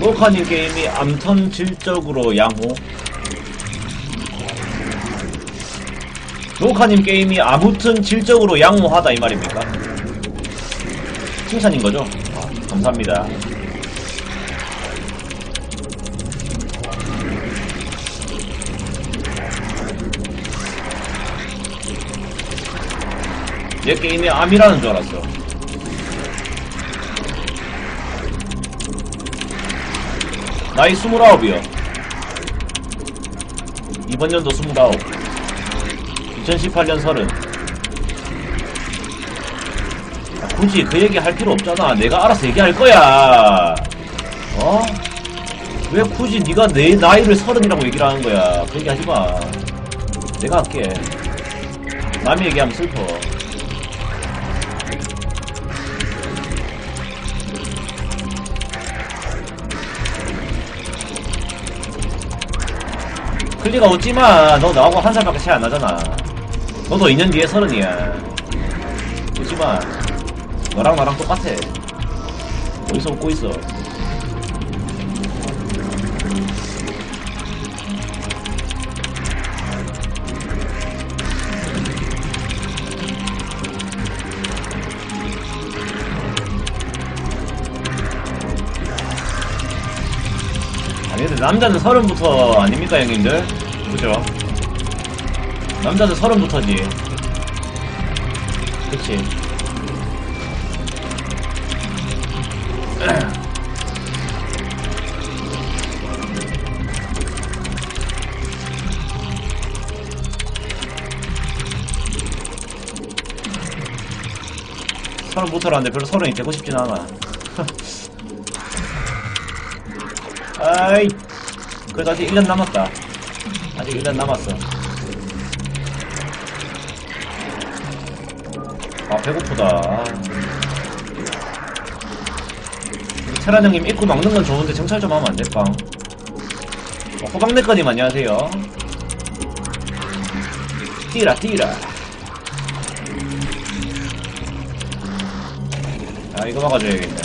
모카님 게임이 암턴 질적으로 양호. 노카님 게임이 아무튼 질적으로 양호하다 이 말입니까? 칭찬인 거죠? 아, 감사합니다. 얘 게임이 암이라는 줄 알았어. 나이 29이요. 이번 연도 29. 2018년 30. 아, 굳이 그 얘기 할 필요 없잖아. 내가 알아서 얘기할 거야. 어? 왜 굳이 네가 내 나이를 서른이라고 얘기를 하는 거야? 그 얘기 하지 마. 내가 할게. 남이 얘기하면 슬퍼. 클리가 웃지마. 너 나하고 한 살밖에 차이 안 나잖아. 너도 2년 뒤에 서른이야. 웃지마. 너랑 나랑 똑같아. 어디서 웃고 있어? 아니 근데 남자는 서른부터 아닙니까 형님들? 그죠? 남자는 서른부터지. 그치. 서른부터라는데 별로 서른이 되고 싶진 않아. 아이 그래도 아직 1년 남았다 아직 1년 남았어. 아 배고프다. 테란 형님 입구 막는 건 좋은데 정찰 좀 하면 안 될까? 어, 호박내꺼님 안녕하세요. 뛰라 뛰라. 아 이거 막아줘야겠네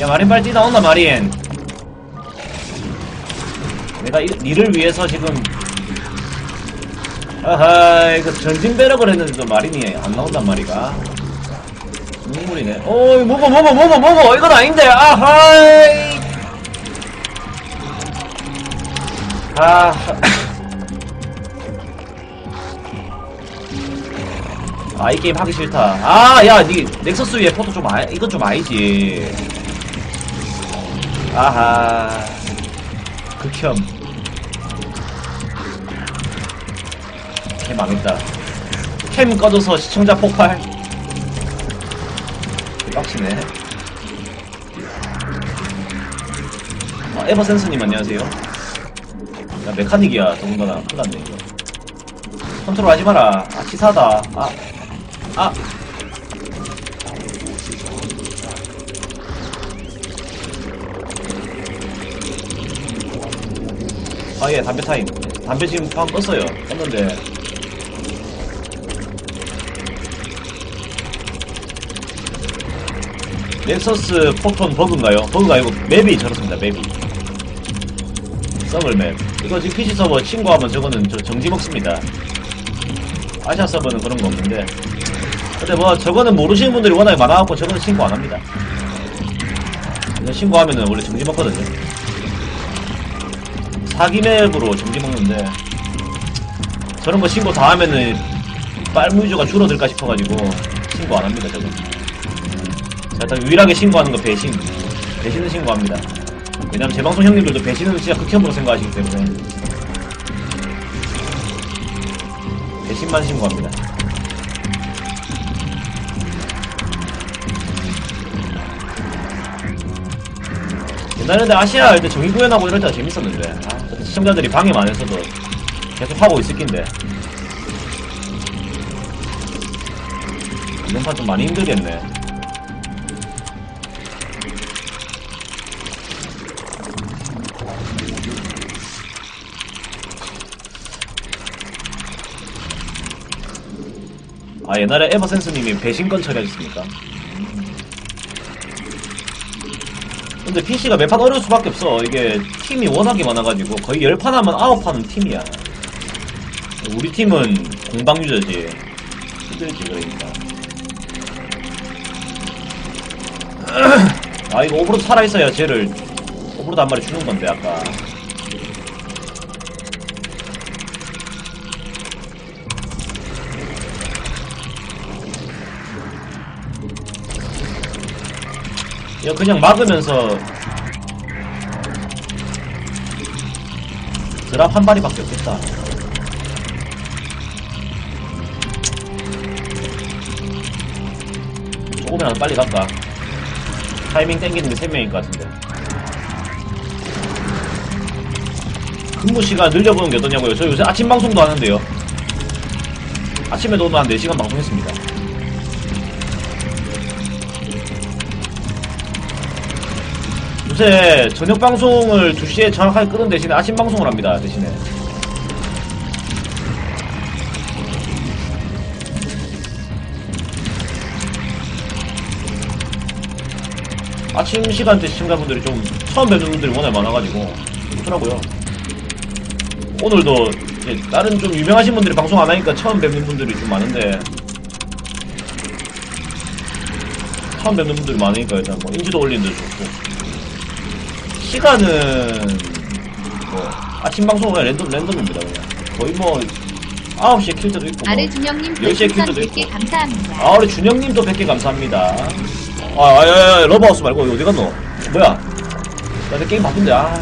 야 마린발 뛰다 온다 마린. 내가 이, 니를 위해서 지금 아하 이거 전진 배럭을 했는데도 마린이 안 나온단 말이가. 눈물이네. 어이 먹어 먹어 먹어 먹어 이건 아닌데. 아하이. 아 아, 이 게임 하기 싫다. 아, 야, 니, 넥서스 위에 포토 좀 아, 이건 좀 아니지. 아하. 극혐. 캠 망했다. 캠 꺼져서 시청자 폭발. 빡치네. 아, 에버센스님 안녕하세요. 야, 메카닉이야, 더군다나. 큰일 났네, 이거. 컨트롤 하지 마라. 아, 치사하다. 아. 아! 아, 예, 담배 타임. 담배 지금 방 껐어요. 껐는데. 넥서스 포톤 버그인가요? 버그가 아니고 맵이 저렇습니다, 맵이. 서블 맵. 이거 지금 PC 서버 친구하면 저거는 저 정지 먹습니다. 아시아 서버는 그런 거 없는데. 근데 뭐 저거는 모르시는 분들이 워낙에 많아갖고 저거는 신고 안 합니다. 신고하면은 원래 정지 먹거든요. 사기 맵으로 정지 먹는데 저런 거 신고 다 하면은 빨무유저가 줄어들까 싶어가지고 신고 안 합니다 저거. 자 일단 유일하게 신고하는 거 배신. 배신은 신고합니다. 왜냐면 제 방송 형님들도 배신은 진짜 극혐으로 생각하시기 때문에 배신만 신고합니다. 옛날에 아시아 할때 정의 구현하고 이럴 때가 재밌었는데 아, 시청자들이 방임 안 해서도 계속 하고 있을 낀데. 이번 판좀 많이 힘들겠네. 아 옛날에 에버센스님이 배신건 처리하셨습니까? 근데 PC가 매판 어려울 수밖에 없어. 이게 팀이 워낙에 많아가지고 거의 10판 하면 9판은 팀이야. 우리 팀은 공방 유저지. 힘들지 그러니까. 아 이거 오브로드 살아있어야 쟤를 오브로드 한 마리 주는 건데 아까. 이거 그냥 막으면서 드랍 한 마리밖에 없겠다. 조금이라도 빨리 갈까? 타이밍 땡기는 게 3명일 것 같은데. 근무 시간 늘려보는 게 어떠냐고요? 저 요새 아침 방송도 하는데요. 아침에도 오늘 한 4시간 방송했습니다. 요새 저녁 방송을 2시에 정확하게 끄는 대신에 아침 방송을 합니다, 대신에. 아침 시간대 시청자분들이 좀 처음 뵙는 분들이 워낙 많아가지고 좋더라고요. 오늘도 이제 다른 좀 유명하신 분들이 방송 안 하니까 처음 뵙는 분들이 좀 많은데 처음 뵙는 분들이 많으니까 일단 뭐 인지도 올리는 데 좋고 시간은 뭐 아침 방송은 그냥 랜덤 랜덤입니다 그냥 거의 뭐 9시에 킬 때도 있고 뭐 아르준영님 10시에 별풍선 킬도 100개 있고 감사합니다. 아 우리 준영님도 100개 감사합니다 아, 아, 야, 야, 러브하우스 말고 어디 갔노? 뭐야? 나내 게임 바쁜데, 아.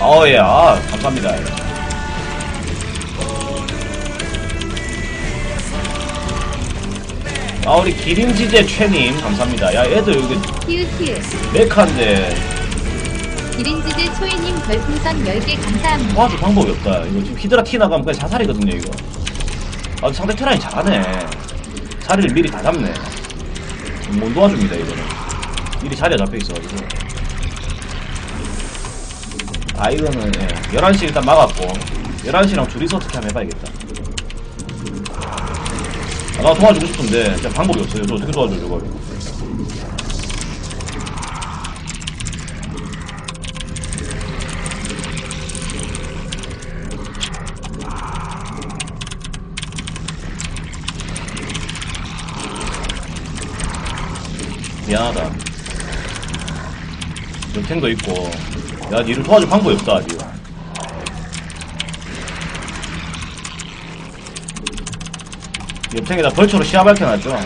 아, 예, 아, 감사합니다. 아, 우리 기린지제 최님, 감사합니다. 야, 애들 여기 히읗 히읗. 메카인데, 기린지제 초이님 별풍선 10개 감사합니다. 도와줄 방법이 없다. 이거 지금 히드라 티 나가면 그냥 자살이거든요, 이거. 아, 상대 테란이 잘하네. 자리를 미리 다 잡네. 못 도와줍니다, 이거는. 미리 자리가 잡혀 있어가지고. 아, 이거는, 예. 11시 일단 막았고, 11시랑 둘이서 어떻게 한번 해봐야겠다. 아, 나 도와주고 싶은데, 진짜 방법이 없어요. 저 어떻게 도와줘, 저걸. 미안하다. 연탱도 있고, 야, 니를 도와줄 방법이 없다, 니가. 옆탱에다 벌초로 시야 밝혀놨죠?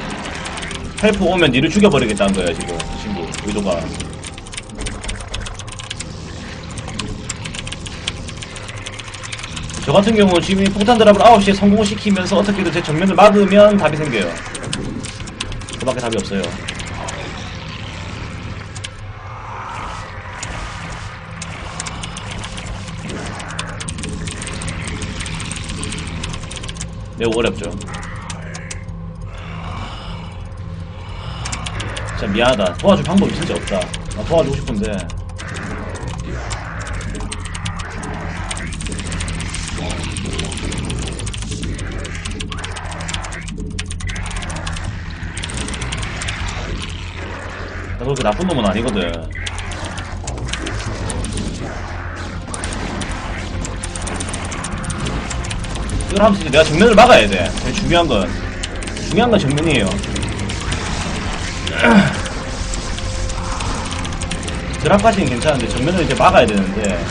헬프 오면 니를 죽여버리겠다는 거야, 지금. 그 친구, 의도가. 저 같은 경우 지금 이 폭탄 드랍을 9시에 성공시키면서 어떻게든 제 정면을 막으면 답이 생겨요. 그 밖에 답이 없어요. 매우 어렵죠. 진짜 미안하다. 도와줄 방법이 진짜 없다. 나 도와주고 싶은데. 나 그렇게 나쁜 놈은 아니거든. 이걸 하면서 내가 정면을 막아야 돼. 제일 중요한 건. 중요한 건 정면이에요. 드랍까지는 괜찮은데 정면을 이제 막아야 되는데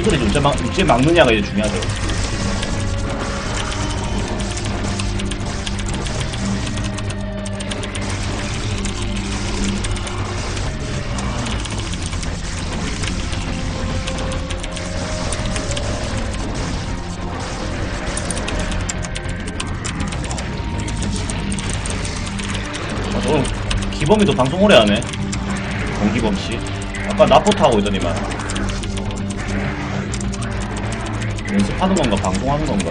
이걸 이제 막, 어째 막느냐가 이제 중요하죠. 아, 기범이도 방송 오래 하네. 공기범 씨. 아까 나포트 하고 있더니만. 연습하는 건가, 방송하는 건가.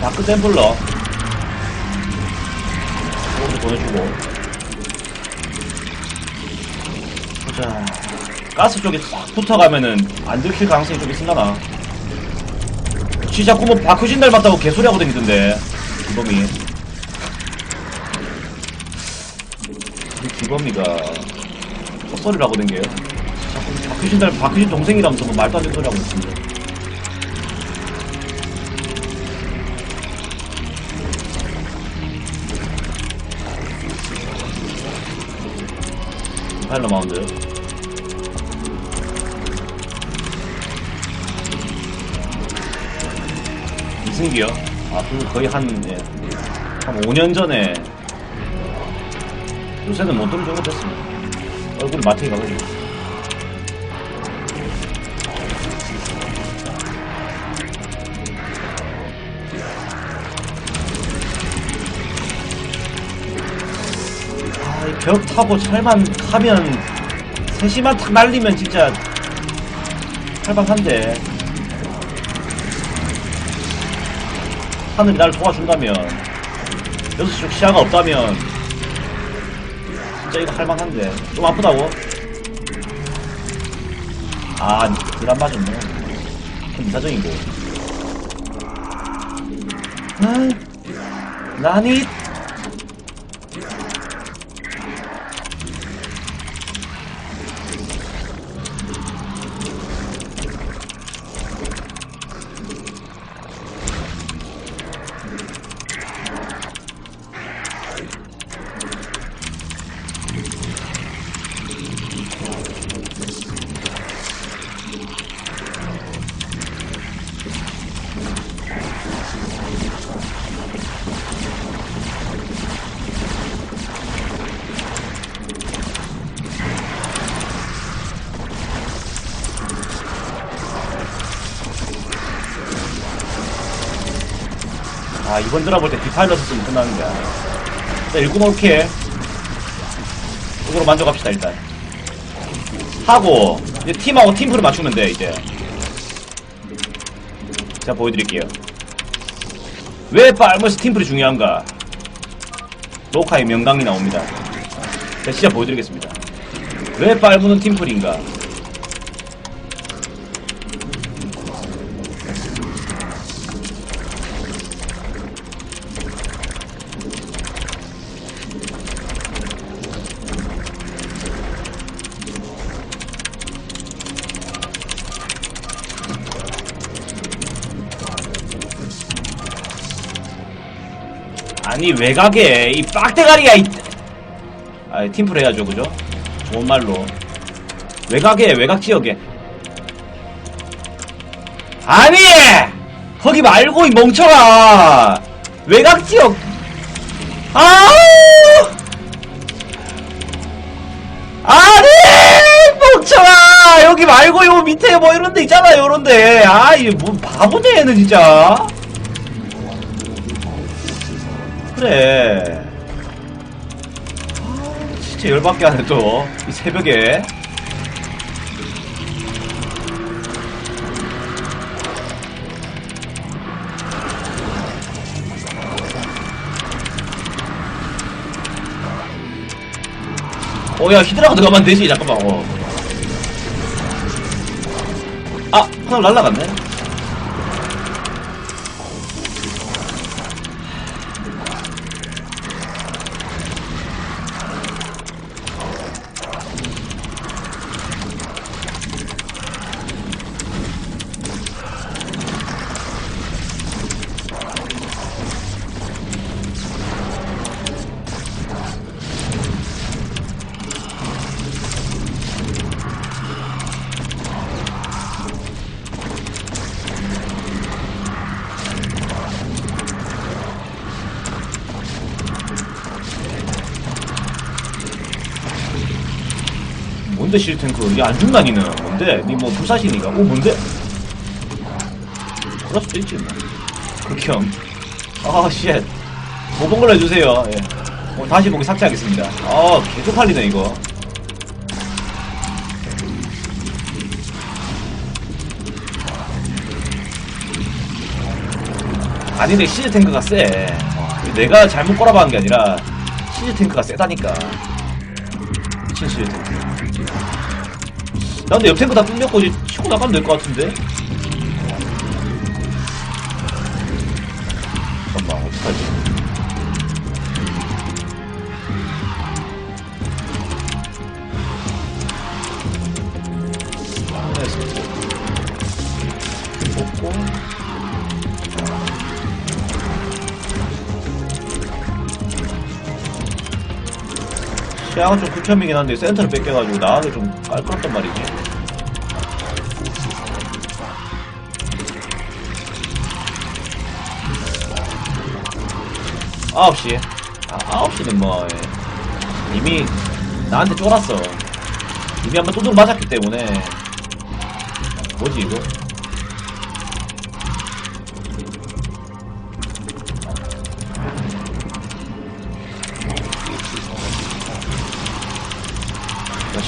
다크 템플러. 이것도 보내주고. 보자. 가스 쪽에 싹 붙어가면은 안 들킬 가능성이 좀 있으려나. 지 자꾸 뭐 박효신 닮았다고 개소리 하고 다니던데 기범이 이 기범이가 헛소리를 하고 댕겨요 자꾸 박효신 닮 박효신 동생이라면서 뭐 말도 안 되는 소리 하고 있습니다 파일러 마운드 이승기요? 아, 그 거의 한, 예, 한 5년 전에 요새는 못 들을 정도 됐습니다. 가거든요. 아, 이벽 타고 철만 가면, 셋이만 탁 날리면 진짜 할만한데. 하늘이 날 도와준다면, 여기서 좀 시야가 없다면, 진짜 이거 할만한데. 좀 아프다고? 아, 그안 맞았네. 좀 이사정이고. 아, 나니? 아, 이번 드라 볼때 디파일러 썼으면 끝나는 거야. 자, 일구만 오케이. 이거로 만족합시다, 일단. 하고, 이제 팀하고 팀플을 맞추면 돼, 이제. 자, 보여드릴게요. 왜 빨머스 팀플이 중요한가? 로카의 명강이 나옵니다. 자, 시작 보여드리겠습니다. 왜 빨무는 팀플인가? 아니 외곽에 이 빡대가리가 이. 아, 팀플 해야죠 그죠? 좋은 말로. 외곽에 외곽 지역에. 아니! 거기 말고 이 멍청아! 외곽 지역. 아우! 아니 멍청아! 여기 말고 요 밑에 뭐 이런 데 있잖아 요런 데. 아이 뭐 바보네 얘는 진짜 그래. 아, 진짜 열받게 하네, 또. 이 새벽에. 어, 야, 히드라가 들어가면 되지, 잠깐만, 어. 아, 하나 날라갔네. 뭔데 실탱크? 이게 안 죽나 니는? 뭔데? 니뭐 불사신이가? 오 뭔데? 그럴 수도 있지 뭐. 극혐. 아 쉣. 모본 걸로 해주세요. 예. 어, 다시 보기 삭제하겠습니다. 아 계속 팔리네 이거. 아니 근데 시즈 탱크가 세. 어, 내가 잘못 꼬라박은 게 아니라 시즈 탱크가 세다니까. 미친 탱크. 나 근데 옆 탱크 다 뚫렸고 이제 치고 나가면 될 것 같은데? 시야가 좀 극혐이긴 한데 센터를 뺏겨가지고 나가기 좀 깔끔했단 말이지. 아홉 시. 아, 아홉 시는 뭐 예. 이미 나한테 쫄았어. 이미 한번 두둑 맞았기 때문에 뭐지 이거?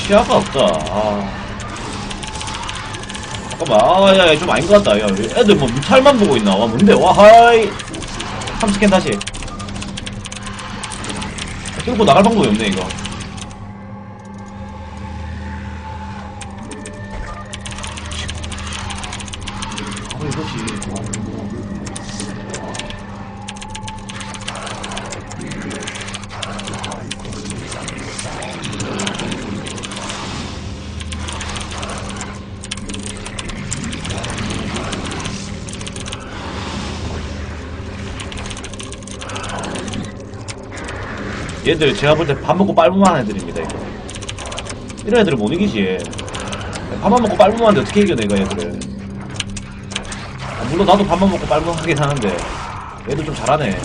시야가 없다. 아. 잠깐만, 아, 야, 야, 좀 아닌 것 같다. 야, 애들 뭐 뮤탈만 보고 있나? 와, 뭔데? 와, 하이. 3스캔 다시. 끌고 나갈 방법이 없네, 이거. 얘들 제가 볼 때 밥 먹고 빨무만 애들입니다 이거. 이런 애들은 못 이기지 밥만 먹고 빨무만 한데 어떻게 이겨 내가 얘들을? 아, 물론 나도 밥만 먹고 빨무하긴 하는데 얘도 좀 잘하네.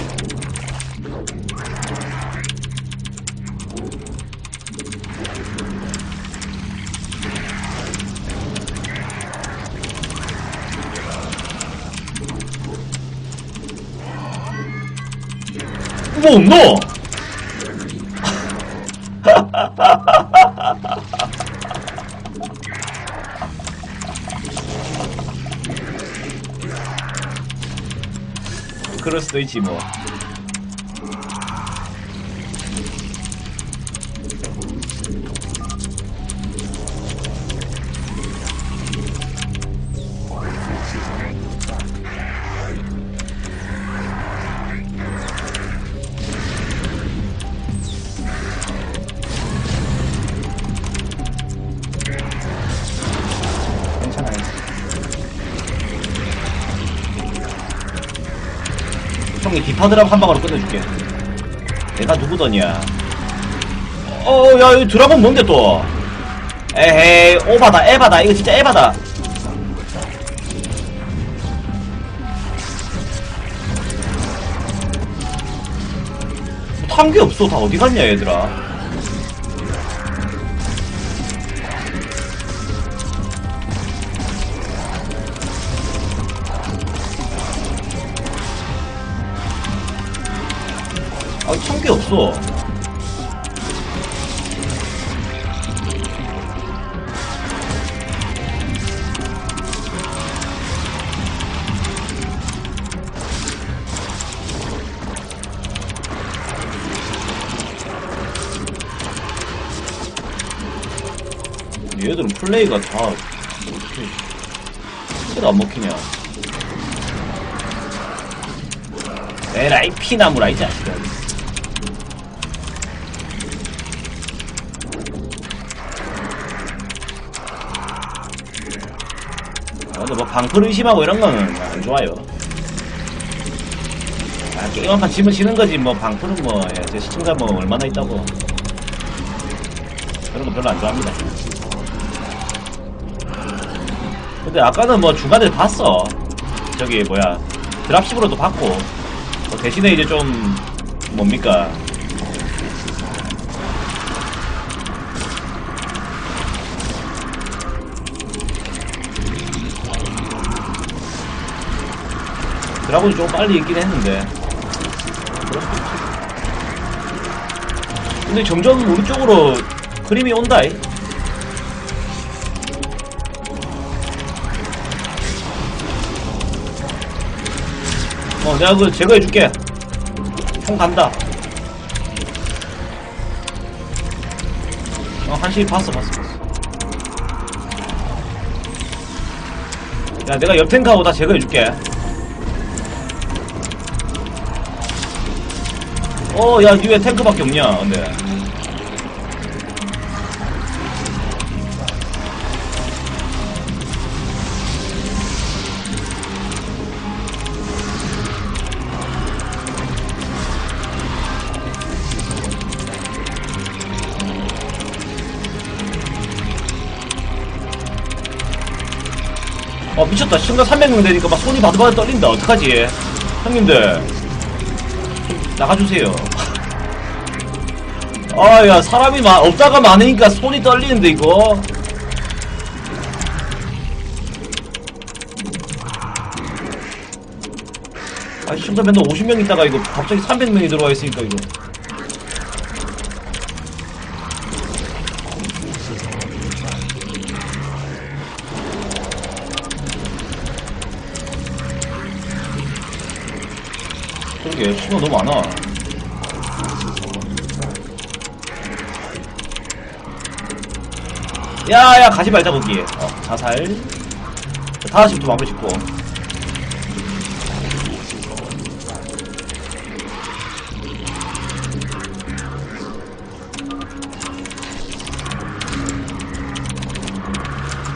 뭐없 노? 그럴 수도 있 디파드랍 한 방으로 끝내줄게. 내가 누구더냐? 어, 야, 이 드랍은 뭔데 또? 에헤이, 오바다, 에바다. 이거 진짜 에바다. 탄 게 없어. 다 어디 갔냐, 얘들아. 아, 탄게 없어. 얘들은 플레이가 다 어떻게 스킬안 먹히냐 에라이 피나무라 이 자식아 아, 근데 뭐 방풀 의심하고 이런 거는 안 좋아요. 아, 게임 한판 지면 지는 거지. 뭐 방풀은 뭐 예, 제 시청자 뭐 얼마나 있다고. 그런 거 별로 안 좋아합니다. 근데 아까는 뭐 중간에 봤어. 저기 뭐야. 드랍십으로도 봤고. 뭐 대신에 이제 좀 뭡니까 드라곤이 좀 빨리 있긴 했는데 그럴 수도 있지. 근데 점점 우리 쪽으로 그림이 온다. 이. 어, 내가 그 제거해줄게. 총 간다. 어, 한시 봤어, 봤어, 봤어. 야, 내가 옆 탱크하고 다 제거해줄게. 어, 야, 이왜 탱크밖에 없냐, 근데. 어, 미쳤다. 순간 300명 되니까 막 손이 바들바들 떨린다. 어떡하지? 형님들. 나가주세요. 아 야 사람이 마, 없다가 많으니까 손이 떨리는데 이거. 아 시청자 맨날 50명 있다가 이거 갑자기 300명이 들어와 있으니까 이거. 그러게 신호 너무 많아 야야 가지 말자 거기. 어, 자살 자, 5시부터 마무리 짓고.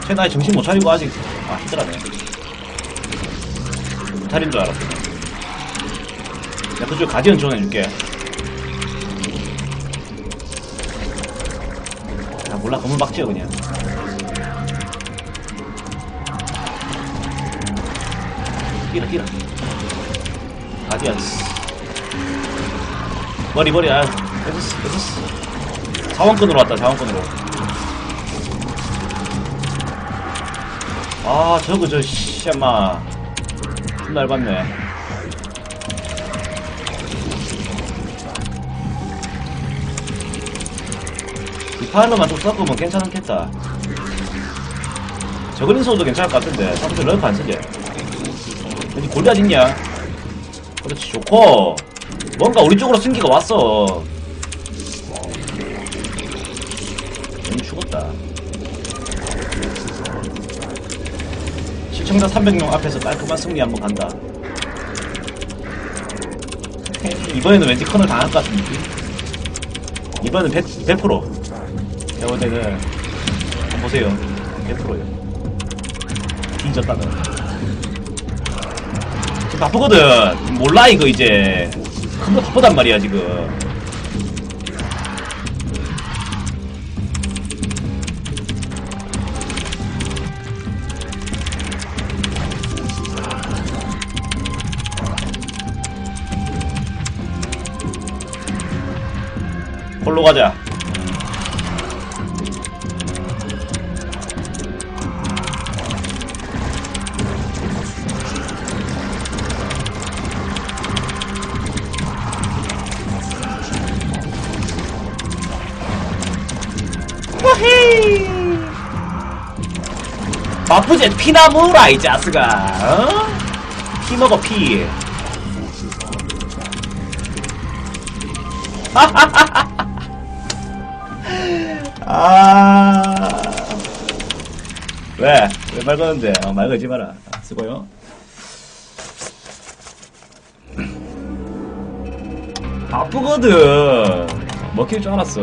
쟤 나이 정신 못 차리고 아직 아 힘들하네. 못 차린 줄 알았어. 야 그쪽 가디언 지원해줄게 아 몰라. 건물 막 지어 그냥. 뛰라 뛰라. 가디언스 머리 머리 아 뺏었어 뺏었어. 자원권으로 왔다 자원권으로. 아 저거 저 씨야마. 존나 얇았네 파일로만 좀 섞으면 괜찮겠다. 저글링 소도 괜찮을 것 같은데. 사람들 럴프 안 쓰지 어디 골리앗 있냐? 그렇지 좋고. 뭔가 우리 쪽으로 승기가 왔어. 너무 죽었다. 시청자 300명 앞에서 깔끔한 승리 한번 간다. 이번에는 왠지 커널 당할 것 같은 느낌? 이번엔 100, 100%. 제가 볼 때는, 한번 보세요. 100%요. 뒤졌다는. 지금 바쁘거든. 몰라, 이거 이제. 큰거 바쁘단 말이야, 지금. 홀로 가자. 바쁘지 피나 먹으라 이 자스가 어? 피 먹어 피 아. 왜? 왜말 거는데? 어, 말 걸지 마라. 아, 수고요. 바쁘거든. 먹힐 줄 알았어.